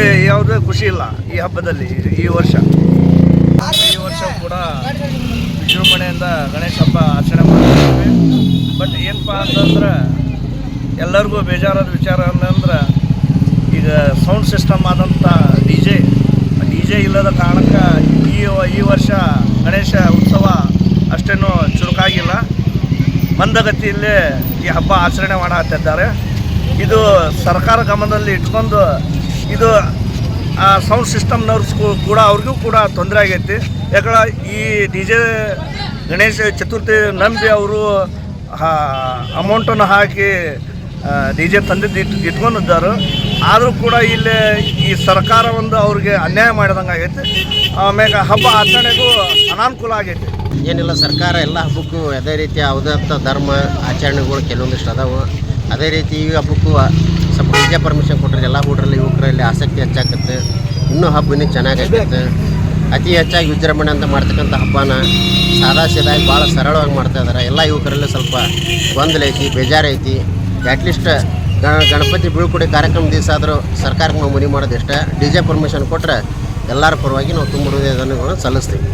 ಖುಷಿ ಇಲ್ಲ ಈ ಹಬ್ಬದಲ್ಲಿ ಈ ವರ್ಷ. ಈ ವರ್ಷ ಕೂಡ ವಿಜೃಂಭಣೆಯಿಂದ ಗಣೇಶ ಹಬ್ಬ ಆಚರಣೆ ಮಾಡ್ತೀವಿ ಬಟ್ ಏನಪ್ಪ ಅಂತಂದ್ರೆ ಎಲ್ಲರಿಗೂ ಬೇಜಾರಾದ ವಿಚಾರ ಅಂದ್ರೆ ಈಗ ಸೌಂಡ್ ಸಿಸ್ಟಮ್ ಆದಂಥ ಡಿ ಜೆ ಡಿ ಜೆ ಇಲ್ಲದ ಕಾರಣಕ್ಕೆ ಈ ಈ ವರ್ಷ ಗಣೇಶ ಉತ್ಸವ ಅಷ್ಟೇನು ಚುರುಕಾಗಿಲ್ಲ. ಮಂದಗತಿಯಲ್ಲಿ ಈ ಹಬ್ಬ ಆಚರಣೆ ಮಾಡತ್ತಿದ್ದಾರೆ ಇದು ಸರ್ಕಾರ ಗಮನದಲ್ಲಿ ಇಟ್ಕೊಂಡು ಇದು ಸೌಂಡ್ ಸಿಸ್ಟಮ್ನವ್ರು ಕೂಡ ಅವ್ರಿಗೂ ಕೂಡ ತೊಂದರೆ ಆಗೈತಿ. ಯಾಕಂದ್ರೆ ಈ ಡಿ ಜೆ ಗಣೇಶ ಚತುರ್ಥಿ ನಂಬಿ ಅವರು ಅಮೌಂಟನ್ನು ಹಾಕಿ ಡಿ ಜೆ ತಂದಿದ್ದು ಇಟ್, ಇಟ್ಕೊಂಡಿದ್ದಾರೆ. ಆದರೂ ಕೂಡ ಇಲ್ಲಿ ಈ ಸರ್ಕಾರ ಒಂದು ಅವ್ರಿಗೆ ಅನ್ಯಾಯ ಮಾಡಿದಂಗೆ ಆಗೈತೆ. ಆಮೇಲೆ ಹಬ್ಬ ಆಚರಣೆಗೂ ಅನಾನುಕೂಲ ಆಗೈತಿ. ಏನಿಲ್ಲ, ಸರ್ಕಾರ ಎಲ್ಲ ಹಬ್ಬಕ್ಕೂ ಅದೇ ರೀತಿ ಯಾವುದೇ ಧರ್ಮ ಆಚರಣೆಗಳು ಕೆಲವೊಂದಿಷ್ಟು ಅದಾವೆ. ಅದೇ ರೀತಿ ಈ ಹಬ್ಬಕ್ಕೂ ಸ್ವಲ್ಪ ಡಿಜೆ ಪರ್ಮಿಷನ್ ಕೊಟ್ಟರೆ ಎಲ್ಲ ಹುಡುಗರಲ್ಲಿ ಯುವಕರಲ್ಲಿ ಆಸಕ್ತಿ ಹೆಚ್ಚಾಗುತ್ತೆ. ಇನ್ನೂ ಹಬ್ಬ ಇನ್ನೂ ಚೆನ್ನಾಗಾಗುತ್ತೆ. ಅತಿ ಹೆಚ್ಚಾಗಿ ವಿಜೃಂಭಣೆ ಅಂತ ಮಾಡ್ತಕ್ಕಂಥ ಹಬ್ಬನ ಸಾದಾ ಸೀದಾಗಿ ಭಾಳ ಸರಳವಾಗಿ ಮಾಡ್ತಾ ಇದ್ದಾರೆ ಎಲ್ಲ ಯುವಕರಲ್ಲೂ ಸ್ವಲ್ಪ ಗೊಂದಲ ಐತಿ ಬೇಜಾರೈತಿ ಅಟ್ಲೀಸ್ಟ್ ಗಣಪತಿ ಬೀಳ್ಕೊಡಿ ಕಾರ್ಯಕ್ರಮ ದಿವಸ ಆದರೂ ಸರ್ಕಾರಕ್ಕೆ ನಾವು ಮನವಿ ಮಾಡೋದು ಇಷ್ಟ ಡಿ ಜೆ ಪರ್ಮಿಷನ್ ಕೊಟ್ಟರೆ ಎಲ್ಲರ ಪರವಾಗಿ ನಾವು ತುಂಬ ಹೃದಯ ಸಲ್ಲಿಸ್ತೀವಿ.